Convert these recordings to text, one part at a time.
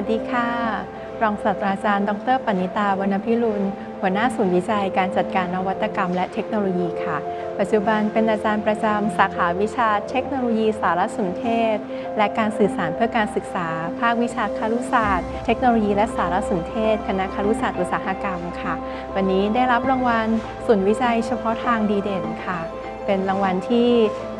วัสดีค่ะ รองศาสตราจารย์ ดรปณิตาวรรณพิรุณ หัวหน้าศูนย์วิจัยการจัดการนวัตกรรมและเทคโนโลยีค่ะ ปัจจุบันเป็นอาจารย์ประจำสาขาวิชาเทคโนโลยีสารสนเทศ และการสื่อสารเพื่อการศึกษา ภาควิชาคารุศาสตร์ เทคโนโลยีและสารสนเทศ คณะคารุศาสตร์อุตสาหกรรมค่ะ วันนี้ได้รับรางวัลศูนย์วิจัยเฉพาะทางดีเด่นค่ะ เป็นรางวัลที่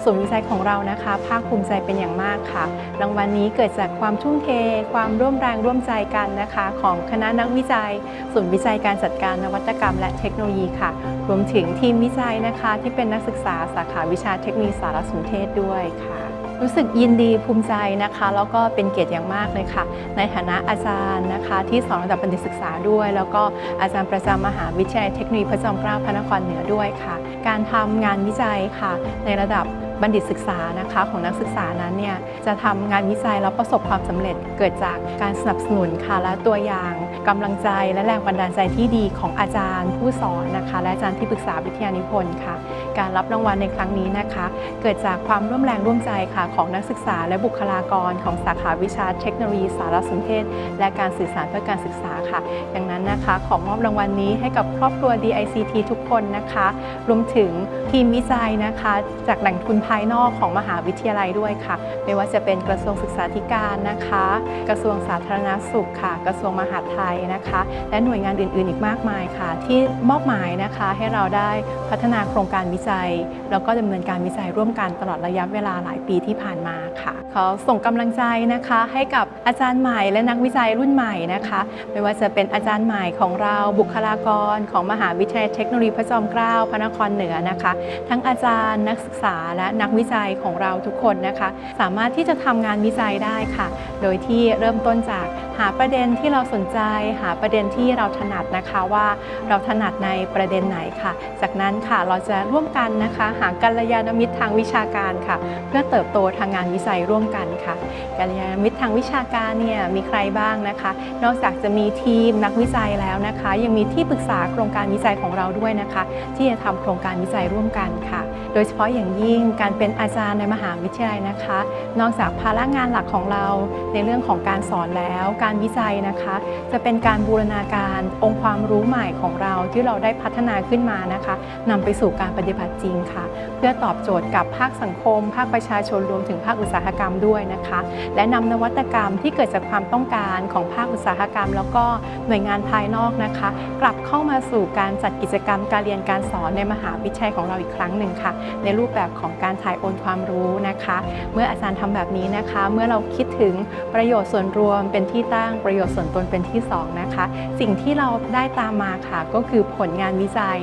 ศูนย์วิจัยของเรานะคะ ภาคภูมิใจเป็นอย่างมากค่ะ รางวัลนี้เกิดจากความทุ่มเท ความร่วมแรงร่วมใจกันนะคะ ของคณะนักวิจัย ศูนย์วิจัยการจัดการนวัตกรรม และเทคโนโลยีค่ะ รวมถึงทีมวิจัยนะคะ ที่เป็นนักศึกษาสาขาวิชาเทคโนโลยีสารสนเทศด้วยค่ะ รู้สึกยินดีภูมิใจนะคะ แล้วก็เป็นเกียรติอย่างมากเลยค่ะ ในฐานะอาจารย์นะคะ ที่สอนระดับบัณฑิตศึกษาด้วย แล้วก็อาจารย์ประจำมหาวิทยาลัยเทคโนโลยีพระจอมเกล้าพระนครเหนือด้วยค่ะ การทำงานวิจัยค่ะ ในระดับ บัณฑิตศึกษานะคะของนักศึกษานั้นเนี่ยจะทำงานวิจัยแล้วประสบความสำเร็จเกิดจากการสนับสนุนค่ะและตัวอย่างกำลังใจและแรงบันดาลใจที่ดีของอาจารย์ ผู้สอนนะคะและอาจารย์ที่ปรึกษาวิทยานิพนธ์ค่ะ การรับรางวัลในครั้งนี้นะคะ เกิดจากความร่วมแรงร่วมใจค่ะของนักศึกษาและบุคลากรของสาขาวิชาเทคโนโลยีสารสนเทศ และการสื่อสารเพื่อการศึกษาค่ะดังนั้นนะคะ ขอมอบรางวัลนี้ให้กับครอบครัว DICT ทุกคนนะคะ รวมถึงทีมวิจัยนะคะจากแหล่งทุนภายนอกของมหาวิทยาลัยด้วยค่ะ ไม่ว่าจะเป็นกระทรวงศึกษาธิการนะคะ กระทรวงสาธารณสุขค่ะ กระทรวงมหาดไทยนะคะ และหน่วยงานอื่นๆ อีกมากมายค่ะ ที่มอบหมายนะคะให้เราได้พัฒนาโครงการวิจัย แล้วก็ดำเนินการวิจัยร่วมกันตลอดระยะเวลาหลายปีที่ผ่านมาค่ะขอส่งกำลังใจนะคะ ให้กับอาจารย์ใหม่และนักวิจัยรุ่นใหม่นะคะ ไม่ว่าจะเป็นอาจารย์ใหม่ของเราบุคลากร ของมหาวิทยาลัยเทคโนโลยีพระจอมเกล้าพระนครเหนือนะคะทั้งอาจารย์นักศึกษาและนักวิจัยของเราทุกคนนะคะ สามารถที่จะทำงานวิจัยได้ค่ะ โดยที่เริ่มต้นจากหาประเด็นที่เราสนใจ หาประเด็นที่เราถนัดนะคะว่าเราถนัดในประเด็นไหนค่ะ จากนั้นค่ะเราจะร่วมกันนะคะ หากัลยาณมิตรทางวิชาการค่ะ เพื่อเติบโตทางงานวิจัยร่วมกันค่ะกัลยาณมิตรทางวิชาการเนี่ยมีใครบ้างนะคะ นอกจากจะมีทีมนักวิจัยแล้วนะคะ ยังมีที่ปรึกษาโครงการวิจัยของเราด้วยนะคะ ที่จะทำโครงการวิจัยร่วมกันค่ะ โดยเฉพาะอย่างยิ่งการเป็นอาจารย์ในมหาวิทยาลัยนะคะ นอกจากภาระงานหลักของเราในเรื่องของการสอนแล้ว การวิจัยนะคะ จะเป็นการบูรณาการองค์ความรู้ใหม่ของเราที่เราได้พัฒนาขึ้นมานะคะนำไปสู่การปฏิบัติจริงค่ะ เพื่อตอบโจทย์กับภาคสังคม ภาคประชาชนรวมถึงภาคอุตสาหกรรมด้วยนะคะ และนำนวัตกรรมที่เกิดจากความต้องการของภาคอุตสาหกรรม แล้วก็หน่วยงานภายนอกนะคะ กลับเข้ามาสู่การจัดกิจกรรมการเรียนการสอนในมหาวิทยาลัยของเราอีกครั้งหนึ่งค่ะ ในรูปแบบของการถ่ายโอนความรู้นะคะ เมื่ออาจารย์ทำแบบนี้นะคะ เมื่อเราคิดถึงประโยชน์ส่วนรวมเป็นที่ตั้งประโยชน์ส่วนตนเป็นที่สองนะคะ สิ่งที่เราได้ตามมาค่ะ ก็คือผลงานวิจัย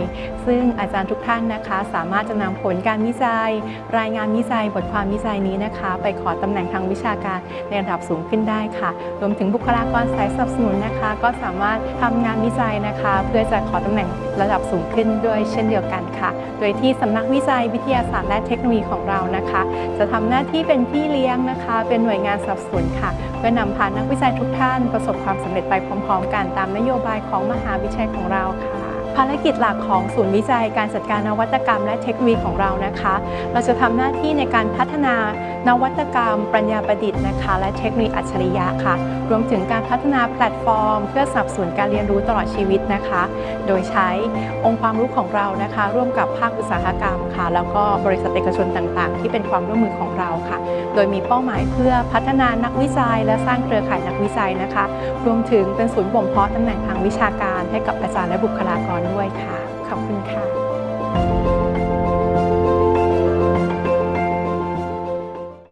ซึ่งอาจารย์ทุกท่านนะคะ สามารถจะนำผลการวิจัย รายงานวิจัย บทความวิจัยนี้นะคะ ไปขอตำแหน่งทางวิชาการในระดับสูงขึ้นได้ค่ะ รวมถึงบุคลากรสายสนับสนุนนะคะ ก็สามารถทำงานวิจัยนะคะ เพื่อจะขอตำแหน่งระดับสูงขึ้นด้วยเช่นเดียวกันค่ะ โดยที่สำนักวิจัยวิทยาศาสตร์และเทคโนโลยีของเรานะคะ จะทำหน้าที่เป็นพี่เลี้ยงนะคะ เป็นหน่วยงานสนับสนุนค่ะ เพื่อนำพานักวิจัยทุกท่านประสบความสำเร็จไปพร้อม ๆ กันตามนโยบายของมหาวิทยาลัยของเราค่ะ ภารกิจหลักของศูนย์วิจัยการจัดการนวัตกรรมและเทคโนโลยีของเรานะคะ เราจะทำหน้าที่ในการพัฒนานวัตกรรม ปัญญาประดิษฐ์นะคะ และเทคโนโลยีอัจฉริยะค่ะ รวมถึงการพัฒนาแพลตฟอร์ม เพื่อสนับสนุนการเรียนรู้ตลอดชีวิตนะคะ โดยใช้องค์ความรู้ของเรานะคะ ร่วมกับภาคอุตสาหกรรมค่ะ แล้วก็บริษัทเอกชนต่างๆ ที่เป็นความร่วมมือของเราค่ะ โดยมีเป้าหมายเพื่อพัฒนานักวิจัย และสร้างเครือข่ายนักวิจัยนะคะ รวมถึงเป็นศูนย์บ่มเพาะตำแหน่งทางวิชาการ ให้กับอาจารย์และบุคลากรด้วยค่ะ ขอบคุณค่ะ